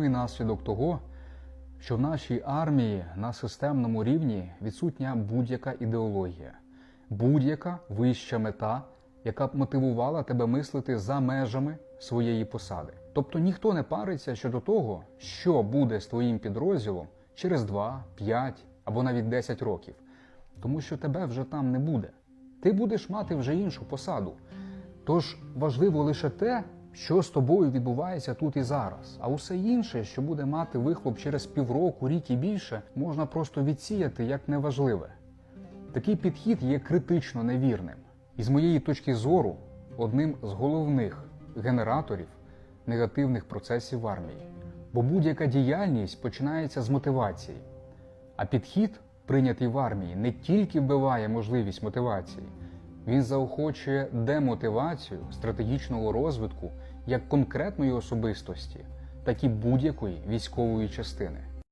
наслідок того, що в нашій армії на системному рівні відсутня будь-яка ідеологія, будь-яка вища мета, яка б мотивувала тебе мислити за межами своєї посади. Тобто ніхто не париться щодо того, що буде з твоїм підрозділом через 2, 5 або навіть 10 років, тому що тебе вже там не буде. Ти будеш мати вже іншу посаду. Тож важливо лише те, що з тобою відбувається тут і зараз. А усе інше, що буде мати вихлоп через півроку, рік і більше, можна просто відсіяти як неважливе. Такий підхід є критично невірним. І з моєї точки зору, одним з головних генераторів негативних процесів в армії. Бо будь-яка діяльність починається з мотивації. А підхід, прийнятий в армії, не тільки вбиває можливість мотивації, він заохочує демотивацію стратегічного розвитку як конкретної особистості, так і будь-якої військової частини.